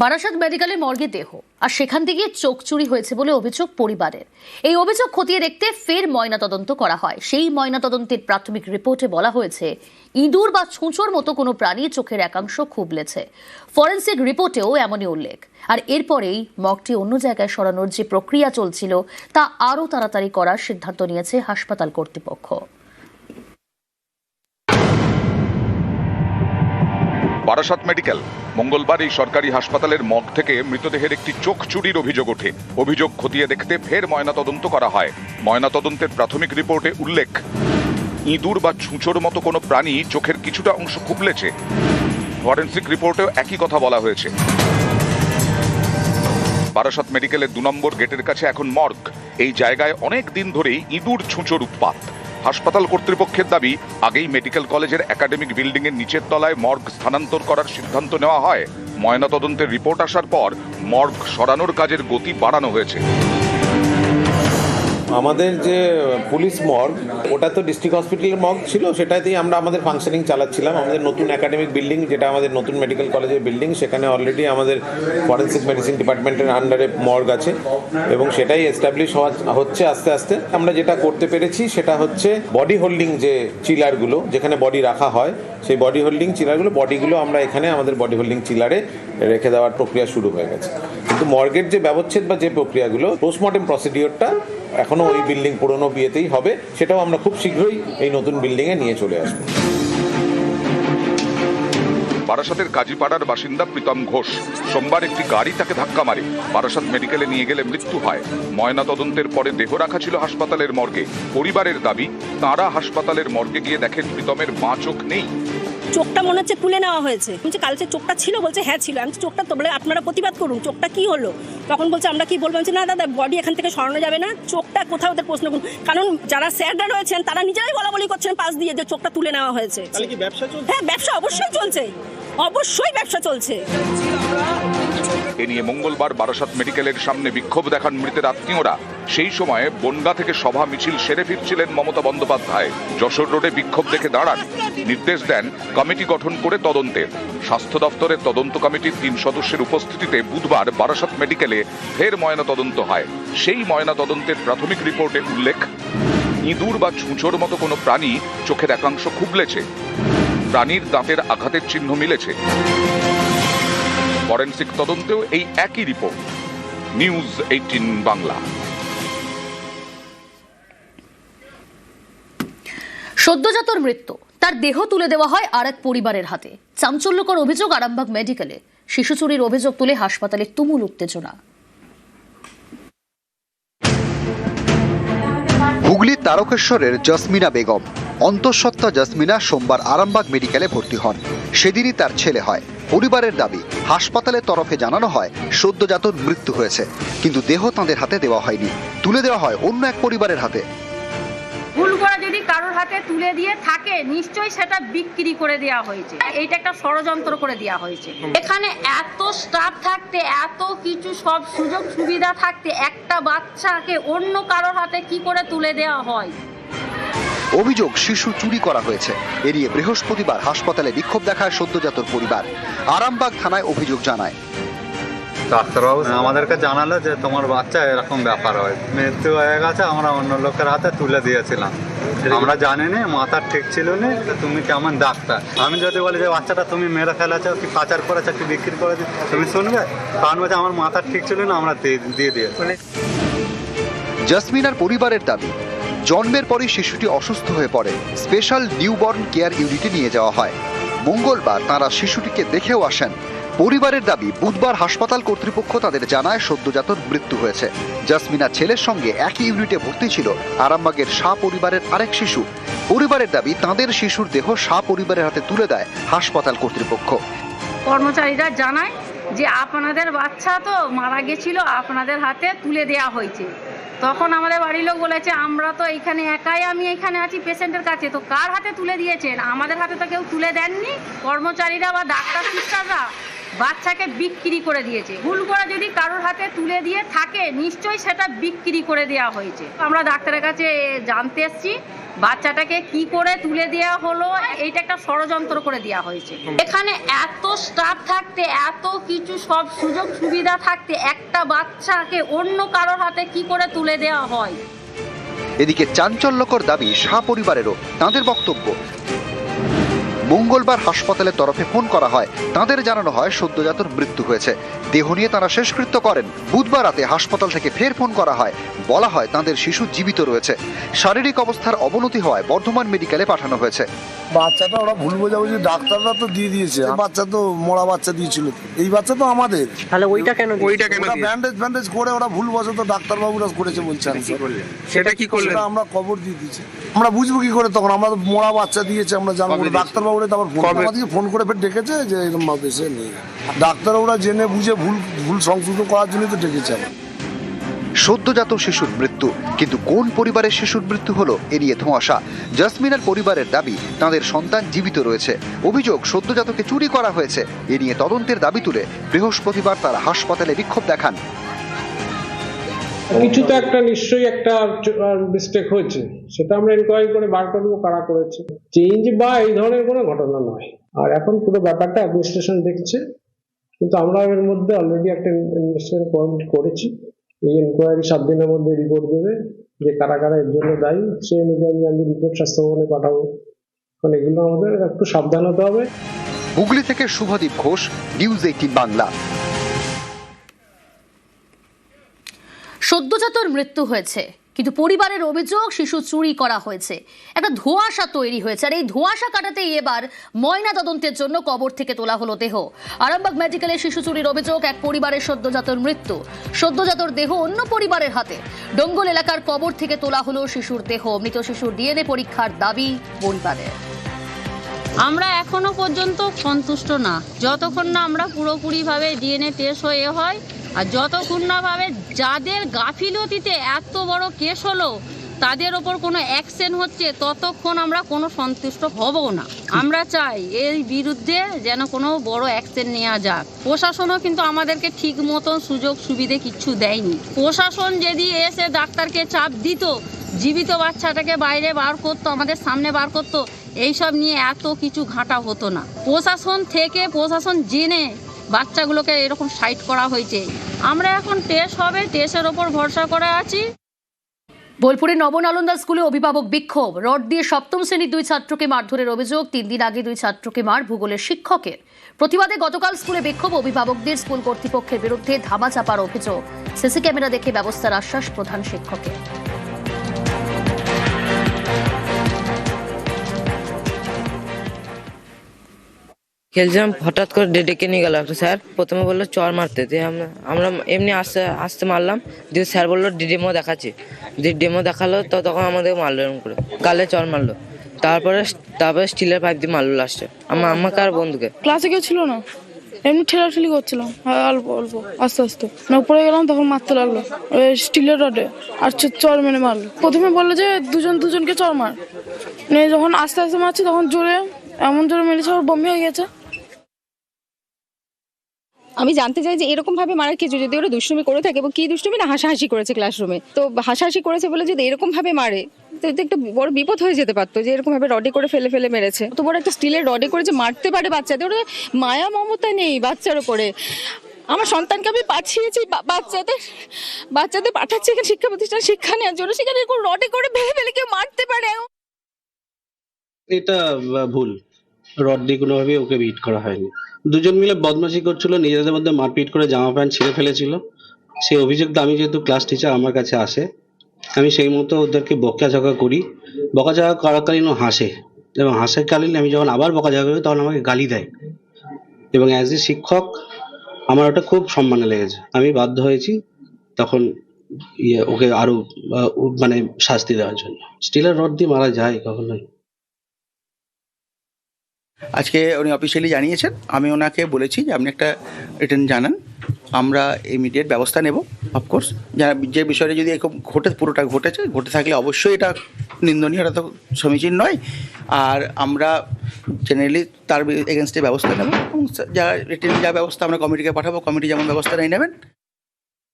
বারাসাত মেডিকেলে মর্গে দেহ, আর সেখান থেকে চোখ চুরি হয়েছে বলে অভিযোগ পরিবারের। এই অভিযোগ খতিয়ে দেখতে ফের ময়নাতদন্ত করা হয়। সেই ময়নাতদন্তের প্রাথমিক রিপোর্টে বলা হয়েছে, ইঁদুর বা ছুঁচোর মতো কোনো প্রাণী চোখের একাংশ খুবলেছে। ফরেন্সিক রিপোর্টেও এমনই উল্লেখ। আর এরপরেই মগটি অন্য জায়গায় সরানোর যে প্রক্রিয়া চলছিল, তা আরও তাড়াতাড়ি করার সিদ্ধান্ত নিয়েছে হাসপাতাল কর্তৃপক্ষ। বারাসাত মেডিকেল। মঙ্গলবার এই সরকারি হাসপাতালের মগ থেকে মৃতদেহের একটি চোখ চুরির অভিযোগ ওঠে। অভিযোগ খতিয়ে দেখতে ফের ময়নাতদন্ত করা হয়। ময়নাতদন্তের প্রাথমিক রিপোর্টে উল্লেখ, ইঁদুর বা ছুঁচোর মতো কোনো প্রাণী চোখের কিছুটা অংশ খুবলেছে। ফরেন্সিক রিপোর্টেও একই কথা বলা হয়েছে। বারাসাত মেডিকেলের দু নম্বর গেটের কাছে এখন মর্গ। এই জায়গায় অনেক দিন ধরেই ইঁদুর, ছুঁচোর উৎপাত। হাসপাতাল কর্তৃপক্ষের দাবি, আগেই মেডিকেল কলেজের একাডেমিক বিল্ডিং এর নিচের তলায় মর্গ স্থানান্তর করার সিদ্ধান্ত নেওয়া হয়। ময়নাতদন্তের রিপোর্ট আসার পর মর্গ সরানোর কাজের গতি বাড়ানো হয়েছে। আমাদের যে পুলিশ মর্গ, ওটা তো ডিস্ট্রিক্ট হসপিটালের মর্গ ছিল, সেটাতেই আমরা আমাদের ফাংশনিং চালাচ্ছিলাম। আমাদের নতুন একাডেমিক বিল্ডিং যেটা আমাদের নতুন মেডিকেল কলেজের বিল্ডিং সেখানে অলরেডি আমাদের ফরেন্সিক মেডিসিন ডিপার্টমেন্টের আন্ডারে মর্গ আছে এবং সেটাই এস্টাবলিশ হওয়া, হচ্ছে আস্তে আস্তে। আমরা যেটা করতে পেরেছি, সেটা হচ্ছে বডি হোল্ডিং যে চিলারগুলো যেখানে বডি রাখা হয়, সেই বডি হোল্ডিং চিলারগুলো বডিগুলো আমরা এখানে আমাদের বডি হোল্ডিং চিলারে রেখে দেওয়ার প্রক্রিয়া শুরু হয়ে গেছে। কিন্তু মর্গের যে ব্যবচ্ছেদ বা যে প্রক্রিয়াগুলো পোস্টমর্টেম প্রসিডিওরটা এখনও ওই বিল্ডিং পুরনো বিয়েতেই হবে। সেটাও আমরা খুব শীঘ্রই এই নতুন বিল্ডিংয়ে নিয়ে চলে আসব। বারাসাতের কাজীপাড়ার বাসিন্দা প্রীতম ঘোষ, সোমবার একটি গাড়ি তাকে ধাক্কা মারে। বারাসাত মেডিকেলে নিয়ে গেলে মৃত্যু হয়। ময়না তদন্তের পরে দেহ রাখা ছিল হাসপাতালের মর্গে। পরিবারের দাবি, তাঁরা হাসপাতালের মর্গে গিয়ে দেখেন প্রীতমের মা চোখ নেই। চোখটা মনে হচ্ছে তুলে নেওয়া হয়েছে। বলছে কালকে চোখটা ছিল? বলছে হ্যাঁ ছিল। আমি চোখটা তো বলে আপনারা প্রতিবাদ করুন চোখটা কি হলো? তখন বলছে আমরা কি বলব? না দাদা বডি এখান থেকে সরানো যাবে না। চোখটা কোথাও ওদের প্রশ্ন করুন। কারণ যারা স্যাররা রয়েছেন তারা নিজেরাই বলা বলি করছেন পাশ দিয়ে যে চোখটা তুলে নেওয়া হয়েছে। হ্যাঁ ব্যবসা অবশ্যই চলছে। অবশ্যই ব্যবসা চলছে। এ নিয়ে মঙ্গলবার বারাসাত মেডিকেলের সামনে বিক্ষোভ দেখান মৃতের আত্মীয়রা। সেই সময়ে বনগা থেকে সভা মিছিল সেরে ফিরছিলেন মমতা বন্দ্যোপাধ্যায়। যশোর রোডে বিক্ষোভ দেখে দাঁড়ান। নির্দেশ দেন কমিটি গঠন করে তদন্তের। স্বাস্থ্য দপ্তরের তদন্ত কমিটির তিন সদস্যের উপস্থিতিতে বুধবার বারাসাত মেডিকেলে ফের ময়না তদন্ত হয়। সেই ময়না তদন্তের প্রাথমিক রিপোর্টে উল্লেখ, ইঁদুর বা ছুঁচোর মতো কোনো প্রাণী চোখের একাংশ খুবলেছে। প্রাণীর দাঁতের আঘাতের চিহ্ন মিলেছে। ফরেন্সিক তদন্তেও এই একই রিপোর্ট। News eighteen Bangla. সদ্যজাতর মৃত্যু। তার দেহ তুলে দেওয়া হয় আর এক পরিবারের হাতে। চাঞ্চল্যকর অভিযোগ আরামবাগ মেডিকেলে। শিশু চুরির অভিযোগ তুলে হাসপাতালে তুমুল উত্তেজনা। তারকেশ্বরের জসমিনা বেগম। অন্তঃসত্ত্বা জসমিনা সোমবার আরামবাগ মেডিকেলে ভর্তি হন। সেদিনই তার ছেলে হয়। পরিবারের দাবি, হাসপাতালের তরফে জানানো হয়, সদ্যজাতর মৃত্যু হয়েছে। কিন্তু দেহ তাঁদের হাতে দেওয়া হয়নি। তুলে দেওয়া হয় অন্য এক পরিবারের হাতে। যদি কারোর হাতে তুলে দিয়ে থাকে, নিশ্চয়ই সেটা বিক্রি করে দেওয়া হয়েছে। এইটা একটা ষড়যন্ত্র করে দেওয়া হয়েছে। এখানে এত স্টাফ থাকতে, এত কিছু সব সুযোগ সুবিধা থাকতে, একটা বাচ্চাকে অন্য কারোর হাতে কি করে তুলে দেওয়া হয়? অভিযোগ, শিশু চুরি করা হয়েছে। এড়িয়ে বৃহস্পতিবার হাসপাতালে বিক্ষোভ দেখায় সদ্যজাতর পরিবার। আরামবাগ থানায় অভিযোগ জানায়। ডাক্তারবাবু। আমাদেরকে জানালো যে তোমার বাচ্চা এরকম ব্যাপার হয়। মৃত্যু হয়ে গেছে আমরা অন্য লোকের হাতে তুলে দিয়েছিলাম। আমরা জানি না মাথার ঠিক ছিল না তো তুমি কেমন ডাক্তার। আমি যদি বলি যে বাচ্চাটা তুমি মেরে ফেলেছো কি পাচার করেছ কি বিক্রি করেছ তুমি শুনবে? কারণ বলছে আমার মাথার ঠিক ছিল না আমরা দিয়ে দিয়ে দিয়েছি। জাসমিনার পরিবারের দাবি জন্মের পরই শিশুটি অসুস্থ হয়ে পড়ে। স্পেশাল নিউবর্ন কেয়ার ইউনিটে নিয়ে যাওয়া হয়। মঙ্গলবার তারা শিশুটিকে দেখেও আসেন। পরিবারের দাবি, বুধবার হাসপাতাল কর্তৃপক্ষ তাদের জানায় সদ্যজাতর মৃত্যু হয়েছে। জাসমিনার ছেলের সঙ্গে একই ইউনিটে ভর্তি ছিল আরামবাগের শাহ পরিবারের আরেক শিশু। পরিবারের দাবি, তাদের শিশুর দেহ শাহ পরিবারের হাতে তুলে দেয় হাসপাতাল কর্তৃপক্ষ। কর্মচারীরা জানায় যে, আপনাদের বাচ্চা তো মারা গেছিল, আপনাদের হাতে তুলে দেওয়া হয়েছে। তখন আমাদের বাড়ির লোক বলেছে, আমরা তো এখানে একাই, আমি এখানে আছি পেশেন্টের কাছে, তো কার হাতে তুলে দিয়েছেন? আমাদের হাতে তো কেউ তুলে দেননি। কর্মচারীরা বা ডাক্তার সিস্টাররা বাচ্চাকে বিক্রি করে দিয়েছে। ভুল করে যদি কারোর হাতে তুলে দিয়ে থাকে, নিশ্চয়ই সেটা বিক্রি করে দেওয়া হয়েছে। আমরা ডাক্তারের কাছে জানতে এসেছি, বাচ্চাটাকে কি করে তুলে দেওয়া হলো, এইটা একটা ষড়যন্ত্র করে দেওয়া হয়েছে। এখানে এত স্টাফ থাকতে, এত কিছু সব সুযোগ সুবিধা থাকতে, একটা বাচ্চাকে অন্য কারোর হাতে কি করে তুলে দেওয়া হয়? এদিকে চাঞ্চল্যকর দাবি শাহ পরিবারেরও, তাঁদের বক্তব্য। মঙ্গলবার হাসপাতালের তরফে ফোন করা হয়। তাদের জানানো হয়, সদ্যজাতর মৃত্যু হয়েছে। দেহ নিয়ে তারা শেষকৃত্য করেন। বুধবার রাতে হাসপাতাল থেকে ফের ফোন করা হয়। বলা হয় তাদের শিশু জীবিত রয়েছে। শারীরিক অবস্থার অবনতি হওয়ায় বর্ধমান মেডিকেলে পাঠানো হয়েছে। বাচ্চাটা ওরা ভুল বোঝাবুঝি ডাক্তাররা তো দিয়ে দিয়েছে। বাচ্চা তো মরা বাচ্চা দিয়েছিল। এই বাচ্চা তো আমাদের। তাহলে ওইটা কেন ওইটা কেন ব্যান্ডেজ ব্যান্ডেজ করে ওরা ভুল বসত ডাক্তারবাবুরা করেছে বলছে answer। সেটা কি করলেন? সেটা আমরা খবর দিয়ে দিয়েছি। আমরা বুঝব কি করে তখন। আমরা তো মরা বাচ্চা দিয়েছে আমরা জানব। ডাক্তারবাবুরা তো আবার ফোন? আমাদেরকে ফোন করে ফের ডেকেছে যে এরকম ভাবে সে নেই ডাক্তারবাবুরা জেনে বুঝে ভুল ভুল সংশোধন করার জন্যই তো ডেকেছে আমার সদ্যজাত শিশুর মৃত্যু। কিন্তু কোন পরিবারের শিশুর মৃত্যু হলো, এ নিয়ে ধোঁয়াশা। জাসমিনের পরিবারের দাবি, তাদের সন্তান জীবিত রয়েছে। অভিযোগ, সদ্যজাতকে চুরি করা হয়েছে। এ নিয়ে তদন্তের দাবি তুলে বৃহস্পতিবার তারা হাসপাতালে বিক্ষোভ দেখান। কিছু তো একটা নিশ্চয়ই একটা মিস্টেক হয়েছে। সেটা আমরা এনকোয়ারি করে বার করব, কারা করেছে। চেঞ্জ বা এই ধরনের কোনো ঘটনা নয়। আর এখন পুরো ব্যাপারটা অ্যাডমিনিস্ট্রেশন দেখছে। কিন্তু আমরা এর মধ্যে অলরেডি একটা ইনভেস্টিগেশন করেছি। এই এনকোয়ারি সাত দিনের মধ্যে রিপোর্ট দেবে যে কারা কারা এর জন্য দায়ী সে অনুযায়ী আমি রিপোর্ট স্বাস্থ্য ভবনে পাঠাবো। কারণ এগুলো আমাদের একটু সাবধান হতে হবে। হুগলি থেকে শুভদীপ ঘোষ নিউজ এইটিন বাংলা। সদ্যজাতর মৃত্যু হয়েছে। কিন্তু পরিবারের অভিযোগ শিশু চুরি করা হয়েছে। একটা ধোঁয়াশা তৈরি হয়েছে। আর এই ধোঁয়াশা কাটাতেই এবার ময়না তদন্তের জন্য কবর থেকে তোলা হলো দেহ। আরামবাগ মেডিকেলে শিশু চুরির অভিযোগ, এক পরিবারের সদ্যজাতর মৃত্যু। সদ্যজাতর দেহ অন্য পরিবারের হাতে। ডঙ্গল এলাকার কবর থেকে তোলা হলো শিশুর দেহ। মৃত শিশুর ডিএনএ পরীক্ষার দাবি পরিবারের। আমরা এখনও পর্যন্ত সন্তুষ্ট না। যতক্ষণ না আমরা পুরোপুরিভাবে ডিএনএ টেস্ট হয়ে হয় আর যতক্ষণ না ভাবে যাদের গাফিলতিতে এত বড় কেস হলো, তাদের ওপর কোনো অ্যাকশন হচ্ছে, ততক্ষণ আমরা কোনো সন্তুষ্ট হব না। আমরা চাই এর বিরুদ্ধে যেন কোনো বড় অ্যাকশন নেওয়া যাক। প্রশাসনও কিন্তু আমাদেরকে ঠিক মতন সুযোগ সুবিধে কিচ্ছু দেয়নি। প্রশাসন যদি এসে ডাক্তারকে চাপ দিত, জীবিত বাচ্চাটাকে বাইরে বার করতো, আমাদের সামনে বার করতো, এইসব নিয়ে এত কিছু ঘাটা হতো না। প্রশাসন থেকে প্রশাসন জেনে বাচ্চাগুলোকে এরকম সাইট করা হয়েছে। আমরা এখন টেস্ট হবে টেস্টের ওপর ভরসা করে আছি। বোলপুরের নবনালন্দা স্কুলে অভিভাবক বিক্ষোভ। রড দিয়ে সপ্তম শ্রেণির দুই ছাত্রকে মারধরের অভিযোগ, তিন দিন আগে দুই ছাত্রকে মার ভূগোলের শিক্ষকের। প্রতিবাদে গতকাল স্কুলে বিক্ষোভ, অভিভাবকদের স্কুল কর্তৃপক্ষের বিরুদ্ধে ধামাচাপার অভিযোগ। সিসি ক্যামেরা দেখে ব্যবস্থার আশ্বাস প্রধান শিক্ষকের। খেলছিলাম, হঠাৎ করে ডেকে নিয়ে গেল একটা স্যার। প্রথমে বলল, চর মারতে। দিয়ে আমরা আমরা এমনি আসতে আসতে মারলাম। দিয়ে স্যার বলল ডিডেমো দেখাচ্ছি। দিয়ে ডেমো দেখাল, তো তখন আমাদের মারলো এরকম করে। গালে চর মারলো। তারপরে তারপরে স্টিলের পাইপ দিয়ে মারলো লাস্টে আমার আমাকে আর বন্ধুকে। ক্লাসে কেউ ছিল না? এমনি ঠেলাঠেলি করছিলাম। অল্প অল্প, আস্তে আস্তে। না, উপরে গেলাম, তখন মারতে লাগল। স্টিলের রডে। আর চর মেরে মারলো। প্রথমে বলল যে, দুজন, দুজনকে চর মার। যখন আস্তে আস্তে মারছি, তখন জোরে, এমন জোরে মেরেছে, ওর বমি হয়ে গেছে। আমি জানতে চাই যে এরকম ভাবে মারার কিছু যদি ওরা দুষ্টুমি করে থাকে এবং কি দুষ্টুমি না, হাসাহাসি করেছে ক্লাসরুমে তো হাসাহাসি করেছে বলে যদি এরকম ভাবে মারে, তো একটা বড় বিপদ হয়ে যেতে পারতো যে এরকম ভাবে রডে করে ফেলে ফেলে মেরেছে। তো বড় একটা স্টিলের রডে করে যে মারতে পারে বাচ্চাদের, ওরা মায়া মমতা নেই বাচ্চার উপরে। আমার সন্তানকে আমি পাঠিয়েছি বাচ্চাদের বাচ্চাদের পাঠাচ্ছি এখানে শিক্ষা প্রতিষ্ঠান, শিক্ষা নেওয়ার জন্য। সেখানে রডে করে ফেলে ফেলে কেউ মারতে পারে। এটা ভুল। রড দিয়ে কোনোভাবে ওকে বিট করা হয়নি। দুজন মিলে বদমাশি করছিল, নিজেদের মধ্যে মারপিট করে জামা প্যান্ট ছিঁড়ে ফেলেছিল। সেই অভিযোগটা আমি যেহেতু ক্লাস টিচার আমার কাছে আসে, আমি সেই মতো ওদেরকে বকাঝকা করি। বকাঝকা করাকালীন ও হাসে এবং হাসাকালীন আমি যখন আবার বকাঝকা করি, তখন আমাকে গালি দেয়। এবং অ্যাজ এ শিক্ষক, আমার ওটা খুব সম্মানে লেগেছে। আমি বাধ্য হয়েছি তখন ইয়ে ওকে আরও মানে শাস্তি দেওয়ার জন্য। স্টিলের রড দিয়ে মারা যায় কখনোই। আজকে উনি অফিসিয়ালি জানিয়েছেন, আমি ওনাকে বলেছি যে আপনি একটা রিটার্ন জানান, আমরা ইমিডিয়েট ব্যবস্থা নেব অফকোর্স যারা যে বিষয়টা যদি এরকম ঘটে, পুরোটা ঘটেছে, ঘটে থাকলে অবশ্যই এটা নিন্দনীয়, এটা তো সমীচীন নয়। আর আমরা জেনারেলি তার এগেনস্টে ব্যবস্থা নেব, এবং যা রিটেন যা ব্যবস্থা আমরা কমিটিকে পাঠাবো কমিটি যেমন ব্যবস্থা নিয়ে নেবেন।